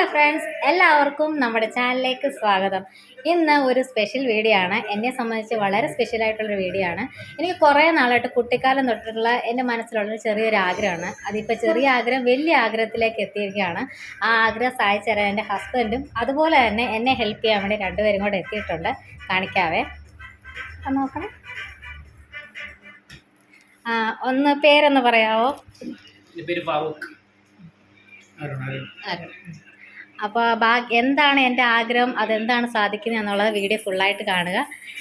Hello friends എല്ലാവർക്കും നമ്മുടെ ചാനലിലേക്ക് സ്വാഗതം. ഇന്ന് ഒരു സ്പെഷ്യൽ വീഡിയോ ആണ്. എന്നെ സംബന്ധിച്ച് വളരെ സ്പെഷ്യൽ ആയിട്ടുള്ളൊരു വീഡിയോ ആണ്. എനിക്ക് കുറേ നാളായിട്ട് കുട്ടിക്കാലം തൊട്ടിട്ടുള്ള എന്റെ മനസ്സിലുള്ളൊരു ചെറിയൊരു ആഗ്രഹമാണ്. അതിപ്പോൾ ചെറിയ ആഗ്രഹം വലിയ ആഗ്രഹത്തിലേക്ക് എത്തിയിരിക്കുകയാണ്. ആ ആഗ്രഹം സഹായിച്ചു തരാൻ എന്റെ ഹസ്ബൻഡും അതുപോലെ തന്നെ എന്നെ ഹെൽപ്പ് ചെയ്യാൻ വേണ്ടി രണ്ടുപേരും കൂടെ എത്തിയിട്ടുണ്ട്. കാണിക്കാവേ. നോക്കണേ. ആ ഒന്ന് പേരൊന്ന് പറയാവോ? പേര് ഫാറൂഖ്. അരുൺ. അരുൺ. അപ്പോൾ ബാ എന്താണ് എന്റെ ആഗ്രഹം? അതെന്താണ് സാധിക്കുന്നത് എന്നുള്ളത് വീഡിയോ ഫുള്ളായിട്ട് കാണുക.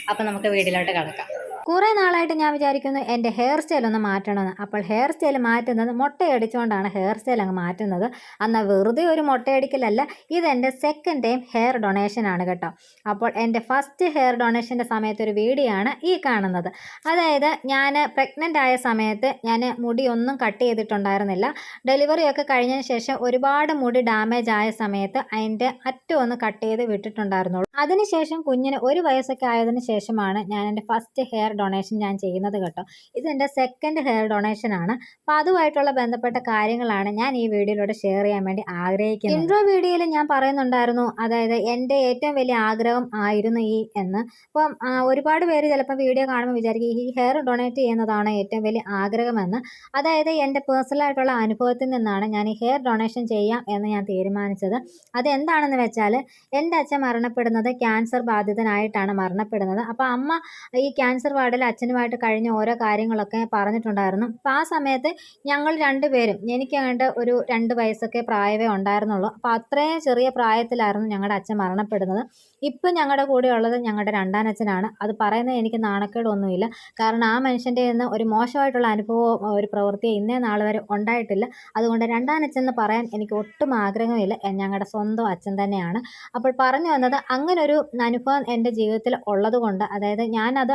അപ്പോൾ നമുക്ക് വീഡിയോയിലോട്ട് കിടക്കാം. കുറേ നാളായിട്ട് ഞാൻ വിചാരിക്കുന്നു എന്റെ ഹെയർ സ്റ്റൈൽ ഒന്ന് മാറ്റണമെന്ന്. അപ്പോൾ ഹെയർ സ്റ്റൈൽ മാറ്റുന്നത് മുട്ടയടിച്ചുകൊണ്ടാണ് ഹെയർ സ്റ്റൈൽ അങ്ങ് മാറ്റുന്നത്. എന്നാൽ വെറുതെ ഒരു മുട്ടയടിക്കലല്ല ഇതെന്റെ സെക്കൻഡ് ടൈം ഹെയർ ഡൊണേഷൻ ആണ് കേട്ടോ. അപ്പോൾ എന്റെ ഫസ്റ്റ് ഹെയർ ഡൊണേഷന്റെ സമയത്ത് ഒരു വീഡിയോ ആണ് ഈ കാണുന്നത്. അതായത് ഞാൻ പ്രഗ്നന്റ് ആയ സമയത്ത് ഞാൻ മുടി ഒന്നും കട്ട് ചെയ്തിട്ടുണ്ടായിരുന്നില്ല. ഡെലിവറി ഒക്കെ കഴിഞ്ഞതിന് ശേഷം ഒരുപാട് മുടി ഡാമേജ് ആയ സമയത്ത് അതിന്റെ അറ്റം ഒന്ന് കട്ട് ചെയ്ത് വിട്ടിട്ടുണ്ടായിരുന്നുള്ളൂ. അതിനുശേഷം കുഞ്ഞിന് ഒരു വയസ്സൊക്കെ ആയതിനു ശേഷമാണ് ഞാൻ എന്റെ ഫസ്റ്റ് ഹെയർ ഡൊണേഷൻ ഞാൻ ചെയ്യുന്നത് കേട്ടോ. ഇതെന്റെ സെക്കൻഡ് ഹെയർ ഡൊണേഷൻ ആണ്. അപ്പോൾ അതുമായിട്ടുള്ള ബന്ധപ്പെട്ട കാര്യങ്ങളാണ് ഞാൻ ഈ വീഡിയോയിലൂടെ ഷെയർ ചെയ്യാൻ വേണ്ടി ആഗ്രഹിക്കുന്നത്. ഇൻട്രോ വീഡിയോയിൽ ഞാൻ പറയുന്നുണ്ടായിരുന്നു അതായത് എന്റെ ഏറ്റവും വലിയ ആഗ്രഹം ആയിരുന്നു ഈ എന്ന്. അപ്പം ഒരുപാട് പേര് ചിലപ്പോൾ വീഡിയോ കാണുമ്പോൾ വിചാരിക്കും ഈ ഹെയർ ഡൊണേറ്റ് ചെയ്യുന്നതാണ് ഏറ്റവും വലിയ ആഗ്രഹമെന്ന് അതായത് എന്റെ പേഴ്സണൽ ആയിട്ടുള്ള അനുഭവത്തിൽ നിന്നാണ് ഞാൻ ഈ ഹെയർ ഡൊണേഷൻ ചെയ്യാം എന്ന് ഞാൻ തീരുമാനിച്ചത്. അതെന്താണെന്ന് വെച്ചാൽ എന്റെ അച്ഛൻ മരണപ്പെടുന്നത് ക്യാൻസർ ബാധിതനായിട്ടാണ് മരണപ്പെടുന്നത്. അപ്പോൾ അമ്മ ഈ ക്യാൻസർ വാർഡിൽ അച്ഛനുമായിട്ട് കഴിഞ്ഞ ഓരോ കാര്യങ്ങളൊക്കെ പറഞ്ഞിട്ടുണ്ടായിരുന്നു. അപ്പോൾ ആ സമയത്ത് ഞങ്ങൾ രണ്ടുപേരും എനിക്ക് അങ്ങോട്ട് ഒരു രണ്ട് വയസ്സൊക്കെ പ്രായമേ ഉണ്ടായിരുന്നുള്ളൂ. അപ്പോൾ അത്രയും ചെറിയ പ്രായത്തിലായിരുന്നു ഞങ്ങളുടെ അച്ഛൻ മരണപ്പെടുന്നത്. ഇപ്പം ഞങ്ങളുടെ കൂടെ ഉള്ളത് ഞങ്ങളുടെ രണ്ടാനച്ഛനാണ്. അത് പറയുന്നത് എനിക്ക് നാണക്കേടൊന്നുമില്ല. കാരണം ആ മനുഷ്യന്റെ നിന്ന് ഒരു മോശമായിട്ടുള്ള അനുഭവം ഒരു പ്രവൃത്തിയോ ഇന്നേ നാൾ വരെ ഉണ്ടായിട്ടില്ല. അതുകൊണ്ട് രണ്ടാനച്ഛൻ എന്ന് പറയാൻ എനിക്ക് ഒട്ടും ആഗ്രഹമില്ല. ഞങ്ങളുടെ സ്വന്തം അച്ഛൻ തന്നെയാണ്. അപ്പോൾ പറഞ്ഞു വന്നത് അങ്ങനൊരു അനുഭവം എന്റെ ജീവിതത്തിൽ ഉള്ളതുകൊണ്ട് അതായത് ഞാനത്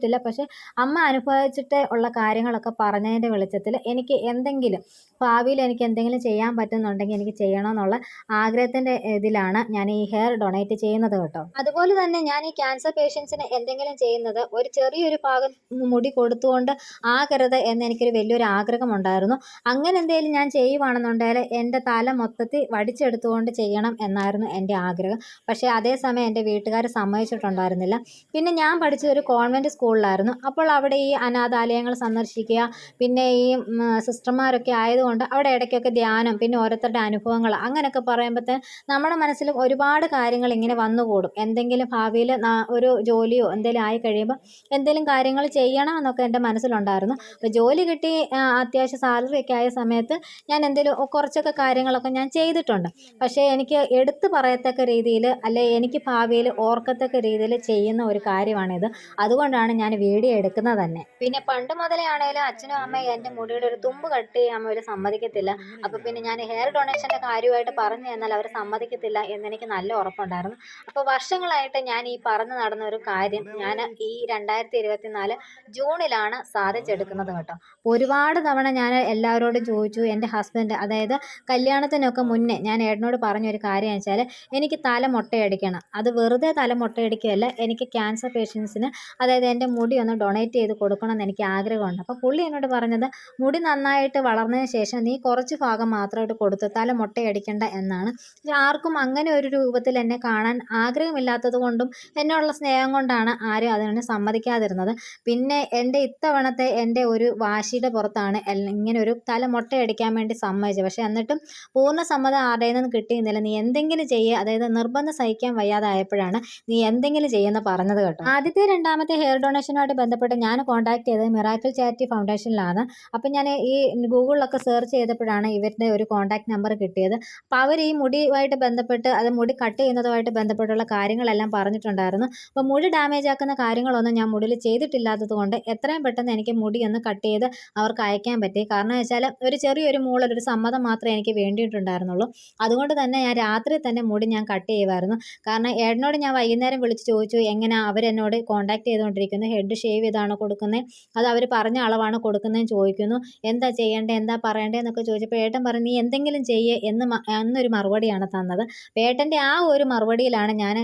അനുഭവിച്ചിട്ടില്ല പക്ഷേ അമ്മ അനുഭവിച്ചിട്ട് ഉള്ള കാര്യങ്ങളൊക്കെ പറഞ്ഞതിന്റെ വെളിച്ചത്തിൽ എനിക്ക് എന്തെങ്കിലും ഭാവിയിൽ എനിക്ക് എന്തെങ്കിലും ചെയ്യാൻ പറ്റുന്നുണ്ടെങ്കിൽ എനിക്ക് ചെയ്യണമെന്നുള്ള ആഗ്രഹത്തിന്റെ ഇതിലാണ് ഞാൻ ഈ ഹെയർ ഡൊണേറ്റ് ചെയ്യുന്നത് കേട്ടോ. അതുപോലെ തന്നെ ഞാൻ ഈ ക്യാൻസർ പേഷ്യൻസിന് എന്തെങ്കിലും ചെയ്യുന്നത് ഒരു ചെറിയൊരു ഭാഗം മുടി കൊടുത്തുകൊണ്ട് ആകരുത് എന്ന് എനിക്കൊരു വലിയൊരു ആഗ്രഹമുണ്ടായിരുന്നു. അങ്ങനെ എന്തെങ്കിലും ഞാൻ ചെയ്യുവാണെന്നുണ്ടെങ്കിൽ എന്റെ തല മൊത്തത്തിൽ വടിച്ചെടുത്തുകൊണ്ട് ചെയ്യണം എന്നായിരുന്നു എന്റെ ആഗ്രഹം. പക്ഷേ അതേസമയം എന്റെ വീട്ടുകാർ സമ്മതിച്ചിട്ടുണ്ടായിരുന്നില്ല. പിന്നെ ഞാൻ പഠിച്ച ഒരു കോൺവെന്റ് സ്കൂളിലായിരുന്നു. അപ്പോൾ അവിടെ ഈ അനാഥാലയങ്ങൾ സന്ദർശിക്കുക പിന്നെ ഈ സിസ്റ്റർമാരൊക്കെ ആയതുകൊണ്ട് അവിടെ ഇടയ്ക്കൊക്കെ ധ്യാനം പിന്നെ ഓരോരുത്തരുടെ അനുഭവങ്ങൾ അങ്ങനെയൊക്കെ പറയുമ്പോഴത്തേന് നമ്മുടെ മനസ്സിൽ ഒരുപാട് കാര്യങ്ങൾ ഇങ്ങനെ വന്നുകൂടും. എന്തെങ്കിലും ഭാവിയിൽ ഒരു ജോലിയോ എന്തെങ്കിലും ആയി കഴിയുമ്പോൾ എന്തെങ്കിലും കാര്യങ്ങൾ ചെയ്യണം എന്നൊക്കെ എന്റെ മനസ്സിലുണ്ടായിരുന്നു. അപ്പോൾ ജോലി കിട്ടി അത്യാവശ്യം സാലറി ഒക്കെ ആയ സമയത്ത് ഞാൻ എന്തെങ്കിലും കുറച്ചൊക്കെ കാര്യങ്ങളൊക്കെ ഞാൻ ചെയ്തിട്ടുണ്ട്. പക്ഷേ എനിക്ക് എടുത്തു പറയത്തക്ക രീതിയിൽ അല്ലെ എനിക്ക് ഭാവിയിൽ ഓർക്കത്തക്ക രീതിയിൽ ചെയ്യുന്ന ഒരു കാര്യമാണിത്. അതുകൊണ്ടാണ് ഞാൻ വീഡിയോ എടുക്കുന്നത് തന്നെ. പിന്നെ പണ്ട് മുതലേ ആണെങ്കിലും അച്ഛനും അമ്മയും എന്റെ മുടിയുടെ ഒരു തുമ്പ് കട്ട് ചെയ്യാൻ അവർ സമ്മതിക്കത്തില്ല. അപ്പോൾ പിന്നെ ഞാൻ ഹെയർ ഡൊണേഷന്റെ കാര്യമായിട്ട് പറഞ്ഞു തന്നാൽ അവർ സമ്മതിക്കത്തില്ല എന്നെനിക്ക് നല്ല ഉറപ്പുണ്ടായിരുന്നു. അപ്പോൾ വർഷങ്ങളായിട്ട് ഞാൻ ഈ പറഞ്ഞു നടന്ന ഒരു കാര്യം ഞാൻ ഈ രണ്ടായിരത്തി ഇരുപത്തി നാല് ജൂണിലാണ് സാധിച്ചെടുക്കുന്നത് കേട്ടോ. ഒരുപാട് തവണ ഞാൻ എല്ലാവരോടും ചോദിച്ചു എന്റെ ഹസ്ബൻഡ് അതായത് കല്യാണത്തിനൊക്കെ മുന്നേ ഞാൻ ഏട്ടനോട് പറഞ്ഞൊരു കാര്യം വെച്ചാൽ എനിക്ക് തല മുട്ടയടിക്കണം അത് വെറുതെ തല മുട്ടയടിക്കുകയല്ല എനിക്ക് ക്യാൻസർ പേഷ്യൻസിന് അതായത് എന്റെ മുടി ഒന്ന് ഡൊണേറ്റ് ചെയ്ത് കൊടുക്കണം എന്ന് എനിക്ക് ആഗ്രഹമുണ്ട്. അപ്പോൾ പുള്ളി എന്നോട് പറഞ്ഞത് മുടി നന്നായിട്ട് വളർന്നതിന് ശേഷം നീ കുറച്ച് ഭാഗം മാത്രമായിട്ട് കൊടുത്തു തല മുട്ടയടിക്കണ്ട എന്നാണ്. ആർക്കും അങ്ങനെ ഒരു രൂപത്തിൽ എന്നെ കാണാൻ ആഗ്രഹമില്ലാത്തത് കൊണ്ടും എന്നോടുള്ള സ്നേഹം കൊണ്ടാണ് ആരും അതിന് സമ്മതിക്കാതിരുന്നത്. പിന്നെ എന്റെ ഇത്തവണത്തെ എന്റെ ഒരു വാശിയുടെ പുറത്താണ് ഇങ്ങനെ ഒരു തല മുട്ടയടിക്കാൻ വേണ്ടി സമ്മതിച്ചത്. പക്ഷേ എന്നിട്ടും പൂർണ സമ്മതം ആരുടെ നിന്ന് കിട്ടിയിരുന്നില്ല. നീ എന്തെങ്കിലും ചെയ്യുക അതായത് നിർബന്ധം സഹിക്കാൻ വയ്യാതായപ്പോഴാണ് നീ എന്തെങ്കിലും ചെയ്യുമെന്ന് പറഞ്ഞത് കേട്ടോ. ആദ്യത്തെ രണ്ടാമത്തെ ഹെയർ ഡൊണേഷനുമായിട്ട് ബന്ധപ്പെട്ട് ഞാൻ കോൺടാക്ട് ചെയ്തത് മിറാക്കിൾ ചാരിറ്റി ഫൗണ്ടേഷനിലാണ് അപ്പം ഞാൻ ഈ ഗൂഗിളിലൊക്കെ സെർച്ച് ചെയ്തപ്പോഴാണ് ഇവരുടെ ഒരു കോൺടാക്ട് നമ്പർ കിട്ടിയത്. അപ്പോൾ അവർ ഈ മുടിയുമായിട്ട് ബന്ധപ്പെട്ട് അത് മുടി കട്ട് ചെയ്യുന്നതുമായിട്ട് ബന്ധപ്പെട്ടുള്ള കാര്യങ്ങളെല്ലാം പറഞ്ഞിട്ടുണ്ടായിരുന്നു. അപ്പോൾ മുടി ഡാമേജ് ആക്കുന്ന കാര്യങ്ങളൊന്നും ഞാൻ മുടിയിൽ ചെയ്തിട്ടില്ലാത്തത് കൊണ്ട് എത്രയും പെട്ടെന്ന് എനിക്ക് മുടി ഒന്ന് കട്ട് ചെയ്ത് അവർക്ക് അയക്കാൻ പറ്റി. കാരണം വെച്ചാൽ ഒരു ചെറിയൊരു മൂളൽ ഒരു സമ്മതം മാത്രമേ എനിക്ക് വേണ്ടിയിട്ടുണ്ടായിരുന്നുള്ളൂ. അതുകൊണ്ട് തന്നെ ഞാൻ രാത്രി തന്നെ മുടി ഞാൻ കട്ട് ചെയ്യുമായിരുന്നു. കാരണം ഏട്ടനോട് ഞാൻ വൈകുന്നേരം വിളിച്ച് ചോദിച്ചു എങ്ങനെയാണ് അവരെന്നോട് കോൺടാക്ട് ചെയ്തുകൊണ്ടിരിക്കുന്നു. ചോദിക്കുന്നു ഹെഡ് ഷേവ് ചെയ്താണോ കൊടുക്കുന്നത് അത് അവർ പറഞ്ഞ അളവാണ് കൊടുക്കുന്നതെന്ന് ചോദിക്കുന്നു. എന്താ ചെയ്യേണ്ടത് എന്താ പറയേണ്ടത് എന്നൊക്കെ ചോദിച്ചപ്പോൾ ഏട്ടൻ പറഞ്ഞു നീ എന്തെങ്കിലും ചെയ്യ് എന്ന് എന്നൊരു മറുപടിയാണ് തന്നത്. ഏട്ടന്റെ ആ ഒരു മറുപടിയിലാണ് ഞാൻ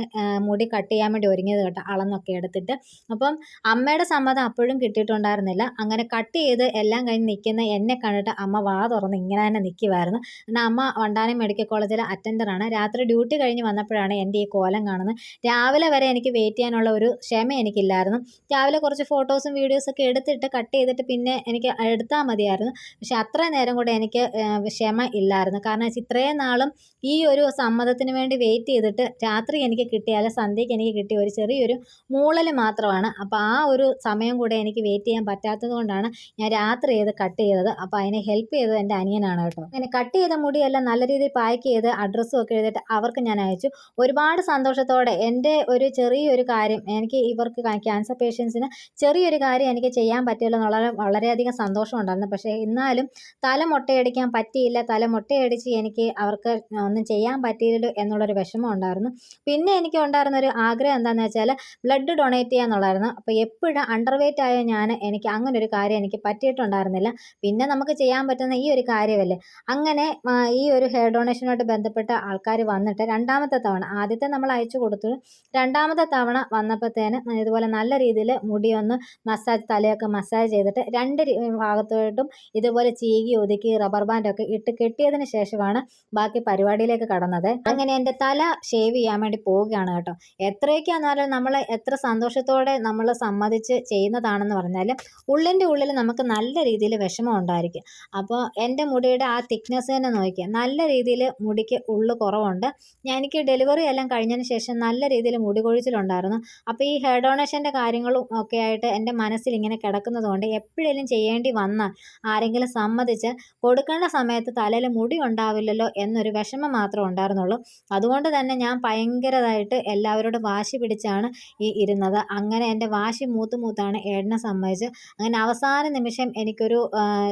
മുടി കട്ട് ചെയ്യാൻ വേണ്ടി ഒരുങ്ങിയത് കേട്ടോ അളന്നൊക്കെ എടുത്തിട്ട്. അപ്പം അമ്മയുടെ സമ്മതം അപ്പോഴും കിട്ടിയിട്ടുണ്ടായിരുന്നില്ല. അങ്ങനെ കട്ട് ചെയ്ത് എല്ലാം കഴിഞ്ഞ് നിൽക്കുന്ന എന്നെ കണ്ടിട്ട് അമ്മ വാ തുറന്ന് ഇങ്ങനെ തന്നെ നിൽക്കുമായിരുന്നു എന്നാൽ അമ്മ വണ്ടാനം മെഡിക്കൽ കോളേജിലെ അറ്റൻഡറാണ് രാത്രി ഡ്യൂട്ടി കഴിഞ്ഞ് വന്നപ്പോഴാണ് എന്റെ ഈ കോലം കാണുന്നത്. രാവിലെ വരെ എനിക്ക് വെയിറ്റ് ചെയ്യാനുള്ള ഒരു ക്ഷമ എനിക്കില്ലായിരുന്നു. രാവിലെ കുറച്ച് ഫോട്ടോസും വീഡിയോസൊക്കെ എടുത്തിട്ട് കട്ട് ചെയ്തിട്ട് പിന്നെ എനിക്ക് എടുത്താൽ മതിയായിരുന്നു. പക്ഷെ അത്രയും നേരം കൂടെ എനിക്ക് ക്ഷമ ഇല്ലായിരുന്നു. കാരണം വെച്ചാൽ ഇത്രയും നാളും ഈ ഒരു സമ്മതത്തിന് വേണ്ടി വെയിറ്റ് ചെയ്തിട്ട് രാത്രി എനിക്ക് കിട്ടിയ അല്ലെ സന്ധ്യയ്ക്ക് എനിക്ക് കിട്ടിയ ഒരു ചെറിയൊരു മൂളൽ മാത്രമാണ്. അപ്പോൾ ആ ഒരു സമയം കൂടെ എനിക്ക് വെയിറ്റ് ചെയ്യാൻ പറ്റാത്തത് കൊണ്ടാണ് ഞാൻ രാത്രി ചെയ്ത് കട്ട് ചെയ്തത്. അപ്പോൾ അതിനെ ഹെൽപ്പ് ചെയ്തത് എന്റെ അനിയനാണ് കേട്ടോ. അങ്ങനെ കട്ട് ചെയ്ത മുടിയെല്ലാം നല്ല രീതിയിൽ പാക്ക് ചെയ്ത് അഡ്രസ്സും ഒക്കെ എഴുതിയിട്ട് അവർക്ക് ഞാൻ അയച്ചു. ഒരുപാട് സന്തോഷത്തോടെ എന്റെ ഒരു ചെറിയൊരു കാര്യം എനിക്ക് ഇവർക്ക് ക്യാൻസർ പേഷ്യൻസിന് ചെറിയൊരു കാര്യം എനിക്ക് ചെയ്യാൻ പറ്റില്ല എന്നുള്ള വളരെയധികം സന്തോഷമുണ്ടായിരുന്നു. പക്ഷേ എന്നാലും തല മുട്ടയടിക്കാൻ പറ്റിയില്ല. തല മുട്ടയടിച്ച് എനിക്ക് അവർക്ക് ഒന്നും ചെയ്യാൻ പറ്റിയില്ലല്ലോ എന്നുള്ളൊരു വിഷമം ഉണ്ടായിരുന്നു. പിന്നെ എനിക്ക് ഉണ്ടായിരുന്ന ഒരു ആഗ്രഹം എന്താണെന്ന് വെച്ചാൽ ബ്ലഡ് ഡൊണേറ്റ് ചെയ്യുക എന്നുള്ളായിരുന്നു അപ്പോൾ എപ്പോഴും അണ്ടർ വെയിറ്റ് ആയ ഞാൻ എനിക്ക് അങ്ങനെ ഒരു കാര്യം എനിക്ക് പറ്റിയിട്ടുണ്ടായിരുന്നില്ല. പിന്നെ നമുക്ക് ചെയ്യാൻ പറ്റുന്ന ഈ ഒരു കാര്യമല്ലേ? അങ്ങനെ ഈ ഒരു ഹെയർ ഡൊണേഷനുമായിട്ട് ബന്ധപ്പെട്ട ആൾക്കാർ വന്നിട്ട് രണ്ടാമത്തെ തവണ ആദ്യത്തെ നമ്മൾ അയച്ചു കൊടുത്തു. രണ്ടാമത്തെ തവണ വന്നപ്പോഴത്തേന് ഇതുപോലെ നല്ല രീതിയിൽ മുടിയൊന്ന് മസാജ് തലയൊക്കെ മസാജ് ചെയ്തിട്ട് രണ്ട് ഭാഗത്തോട്ടും ഇതുപോലെ ചീകി ഒതുക്കി റബ്ബർ ബാൻഡൊക്കെ ഇട്ട് കെട്ടിയതിന് ശേഷമാണ് ബാക്കി പരിപാടിയിലേക്ക് കടന്നത്. അങ്ങനെ എന്റെ തല ഷേവ് ചെയ്യാൻ വേണ്ടി പോവുകയാണ് കേട്ടോ. എത്രയൊക്കെയാണെന്നാലും നമ്മൾ എത്ര സന്തോഷത്തോടെ നമ്മൾ സമ്മതിച്ച് ചെയ്യുന്നതാണെന്ന് പറഞ്ഞാൽ ഉള്ളിന്റെ ഉള്ളിൽ നമുക്ക് നല്ല രീതിയിൽ വിഷമം ഉണ്ടായിരിക്കും. അപ്പോൾ എന്റെ മുടിയുടെ ആ തിക്നെസ് തന്നെ നോക്കിയാൽ നല്ല രീതിയിൽ മുടിക്ക് ഉള്ളു കുറവുണ്ട്. ഞാൻ എനിക്ക് ഡെലിവറി എല്ലാം കഴിഞ്ഞതിന് ശേഷം നല്ല രീതിയിൽ മുടി കൊഴിച്ചിലുണ്ടായിരുന്നു. അപ്പോൾ ഈ ഹെയർ ഡൊണേഷന്റെ കാര്യങ്ങളും ഒക്കെ ആയിട്ട് എന്റെ മനസ്സിൽ ഇങ്ങനെ കിടക്കുന്നത് കൊണ്ട് എപ്പോഴേലും ചെയ്യേണ്ടി വന്നാൽ ആരെങ്കിലും സമ്മതിച്ച് കൊടുക്കേണ്ട സമയത്ത് തലയിൽ മുടി ഉണ്ടാവില്ലല്ലോ എന്നൊരു വിഷമം മാത്രമേ ഉണ്ടായിരുന്നുള്ളൂ. അതുകൊണ്ട് തന്നെ ഞാൻ ഭയങ്കരമായിട്ട് എല്ലാവരോടും വാശി പിടിച്ചാണ് ഈ ഇരുന്നത്. അങ്ങനെ എന്റെ വാശി മൂത്ത് മൂത്താണ് ഏടിനെ സമ്മതിച്ച്. അങ്ങനെ അവസാന നിമിഷം എനിക്കൊരു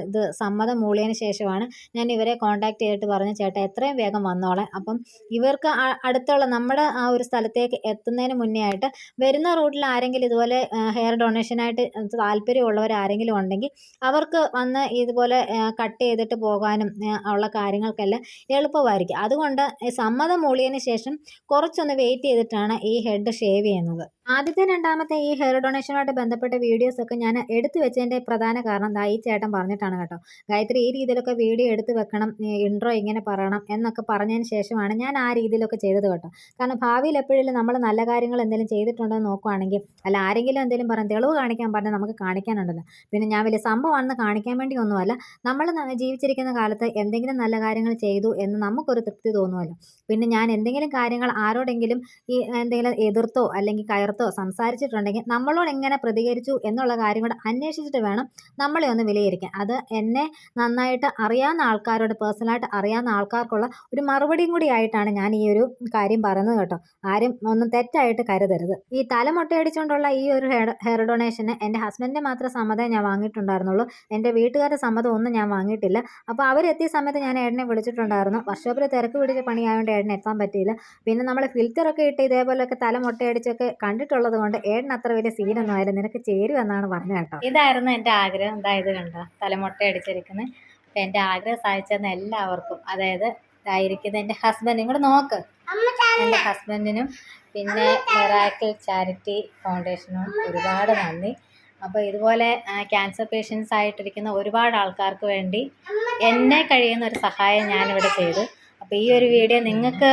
ഇത് സമ്മതം മൂളിയതിന് ശേഷമാണ് ഞാൻ ഇവരെ കോൺടാക്ട് ചെയ്തിട്ട് പറഞ്ഞു ചേട്ടാ എത്രയും വേഗം വന്നോളെ. അപ്പം ഇവർക്ക് അടുത്തുള്ള നമ്മുടെ ആ ഒരു സ്ഥലത്തേക്ക് എത്തുന്നതിന് മുന്നേ ആയിട്ട് വരുന്ന റൂട്ടിൽ ആരെങ്കിലും ഇതുപോലെ ഹെയർ ഡൊണേഷനായിട്ട് താല്പര്യമുള്ളവർ ആരെങ്കിലും ഉണ്ടെങ്കിൽ അവർക്ക് വന്ന് ഇതുപോലെ കട്ട് ചെയ്തിട്ട് പോകാനും ഉള്ള കാര്യങ്ങൾക്കെല്ലാം എളുപ്പമായിരിക്കും. അതുകൊണ്ട് സമ്മതം മൂളിയതിന് ശേഷം കുറച്ചൊന്ന് വെയിറ്റ് ചെയ്തിട്ടാണ് ഈ ഹെഡ് ഷേവ് ചെയ്യുന്നത്. ആദ്യത്തെ രണ്ടാമത്തെ ഈ ഹെയർ ഡൊണേഷനുമായിട്ട് ബന്ധപ്പെട്ട വീഡിയോസ് ഒക്കെ ഞാൻ എടുത്തു വെച്ചതിന്റെ പ്രധാന കാരണം ദാ ഈ ചേട്ടൻ പറഞ്ഞിട്ടാണ് കേട്ടോ. ഗായത്രി ഈ രീതിയിലൊക്കെ വീഡിയോ എടുത്ത് വെക്കണം ഇൻട്രോ ഇങ്ങനെ പറയണം എന്നൊക്കെ പറഞ്ഞതിന് ശേഷമാണ് ഞാൻ ആ രീതിയിലൊക്കെ ചെയ്തത് കേട്ടോ. കാരണം ഭാവിയിൽ എപ്പോഴെങ്കിലും നമ്മൾ നല്ല കാര്യങ്ങൾ എന്തെങ്കിലും ചെയ്തിട്ടുണ്ടോ എന്ന് നോക്കുവാണെങ്കിൽ അല്ല ആരെങ്കിലും എന്തെങ്കിലും പറഞ്ഞ് തെളിവ് കാണിക്കാൻ പറഞ്ഞാൽ നമുക്ക് കാണിക്കാനുണ്ടല്ലോ. പിന്നെ ഞാൻ വലിയ സംഭവമാണെന്ന് കാണിക്കാൻ വേണ്ടി ഒന്നുമല്ല നമ്മൾ ജീവിച്ചിരിക്കുന്ന കാലത്ത് എന്തെങ്കിലും നല്ല കാര്യങ്ങൾ ചെയ്തു എന്ന് നമുക്കൊരു തൃപ്തി തോന്നുമല്ലോ. പിന്നെ ഞാൻ എന്തെങ്കിലും കാര്യങ്ങൾ ആരോടെങ്കിലും ഈ എന്തെങ്കിലും എതിർത്തോ അല്ലെങ്കിൽ കയർത്തോ സംസാരിച്ചിട്ടുണ്ടെങ്കിൽ നമ്മളോട് എങ്ങനെ പ്രതികരിച്ചു എന്നുള്ള കാര്യം കൂടെ അന്വേഷിച്ചിട്ട് വേണം നമ്മളെ ഒന്ന് വിലയിരിക്കാൻ. അത് എന്നെ നന്നായിട്ട് അറിയാവുന്ന ആൾക്കാരോട് പേഴ്സണലായിട്ട് അറിയാവുന്ന ആൾക്കാർക്കുള്ള ഒരു മറുപടിയും കൂടി ആയിട്ടാണ് ഞാൻ ഈ ഒരു കാര്യം പറയുന്നത് കേട്ടോ. ആരും ഒന്നും തെറ്റായിട്ട് കരുതരുത്. ഈ തല മുട്ടയടിച്ചുകൊണ്ടുള്ള ഈ ഒരു ഹെയർ ഡൊണേഷന് എന്റെ ഹസ്ബൻഡിന്റെ മാത്രം സമ്മതം ഞാൻ വാങ്ങിയിട്ടുണ്ടായിരുന്നുള്ളൂ. എന്റെ വീട്ടുകാരുടെ സമ്മതം ഒന്നും ഞാൻ വാങ്ങിയിട്ടില്ല. അപ്പോൾ അവരെത്തിയ സമയത്ത് ഞാൻ ഏടനെ വിളിച്ചിട്ടുണ്ടായിരുന്നു. വർഷോപ്പിൽ തിരക്ക് പിടിച്ച പണിയായതുകൊണ്ട് ഏടനെ എത്താൻ പറ്റിയില്ല. പിന്നെ നമ്മൾ ഫിൽറ്ററൊക്കെ ഇട്ട് ഇതേപോലെയൊക്കെ തല മുട്ടയടിച്ചൊക്കെ കണ്ടിട്ടുള്ളത് കൊണ്ട് ഏട്ടൻ അത്ര വലിയ സീനൊന്നും ആയാലും നിനക്ക് ചേരുമെന്നാണ് പറഞ്ഞത് കേട്ടോ. ഇതായിരുന്നു എന്റെ ആഗ്രഹം. ഇത് കണ്ടോ? തലമുട്ട അടിച്ചിരിക്കുന്നത് അപ്പം എന്റെ ആഗ്രഹം സാധിച്ചെന്ന് എല്ലാവർക്കും. അതായത് ഇതായിരിക്കുന്ന എന്റെ ഹസ്ബൻഡ് നിങ്ങൾ നോക്ക്. എന്റെ ഹസ്ബൻഡിനും പിന്നെ മെറാക്കിൾ ചാരിറ്റി ഫൗണ്ടേഷനും ഒരുപാട് നന്ദി. അപ്പോൾ ഇതുപോലെ ക്യാൻസർ പേഷ്യൻസ് ആയിട്ടിരിക്കുന്ന ഒരുപാട് ആൾക്കാർക്ക് വേണ്ടി എന്നെ കഴിയുന്ന ഒരു സഹായം ഞാനിവിടെ ചെയ്തു. അപ്പോൾ ഈ ഒരു വീഡിയോ നിങ്ങൾക്ക്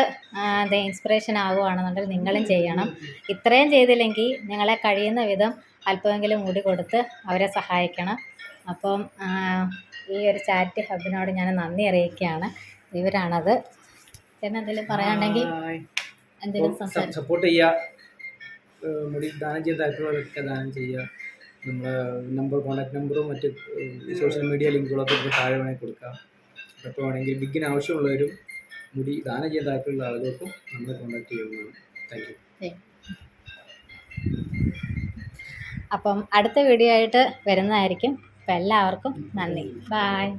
ഇൻസ്പിറേഷൻ ആവുകയാണെന്നുണ്ടെങ്കിൽ നിങ്ങളും ചെയ്യണം. ഇത്രയും ചെയ്തില്ലെങ്കിൽ നിങ്ങളെ കഴിയുന്ന വിധം അല്പമെങ്കിലും മുടി കൊടുത്ത് അവരെ സഹായിക്കണം. അപ്പം ഈ ഒരു ചാറ്റ് ഹബിനോട് ഞാൻ നന്ദി അറിയിക്കുകയാണ്. ഇവരാണത്. ചേട്ടൻ എന്തെങ്കിലും പറയാനുണ്ടെങ്കിൽ എന്തെങ്കിലും സപ്പോർട്ട് ചെയ്യുക. മുടി ദാനം ചെയ്യാൻ താല്പര്യമുള്ളവരൊക്കെ ദാനം ചെയ്യുക. നമ്മുടെ നമ്പർ കോൺടാക്ട് നമ്പറും മറ്റ് സോഷ്യൽ മീഡിയ ലിങ്കുകളൊക്കെ താഴെ വേണമെങ്കിൽ കൊടുക്കാം. അപ്പോൾ വേണമെങ്കിൽ ബിഗിന് ആവശ്യമുള്ളവരും മുടി ദാനം ചെയ്യാൻ താല്പര്യമുള്ള ആളുകൾക്കും നമ്മളെ കോൺടാക്ട് ചെയ്യുന്നതാണ് താങ്ക് യു അപ്പം അടുത്ത വീഡിയോ ആയിട്ട് വരുന്നതായിരിക്കും. അപ്പം എല്ലാവർക്കും നന്ദി. ബായ്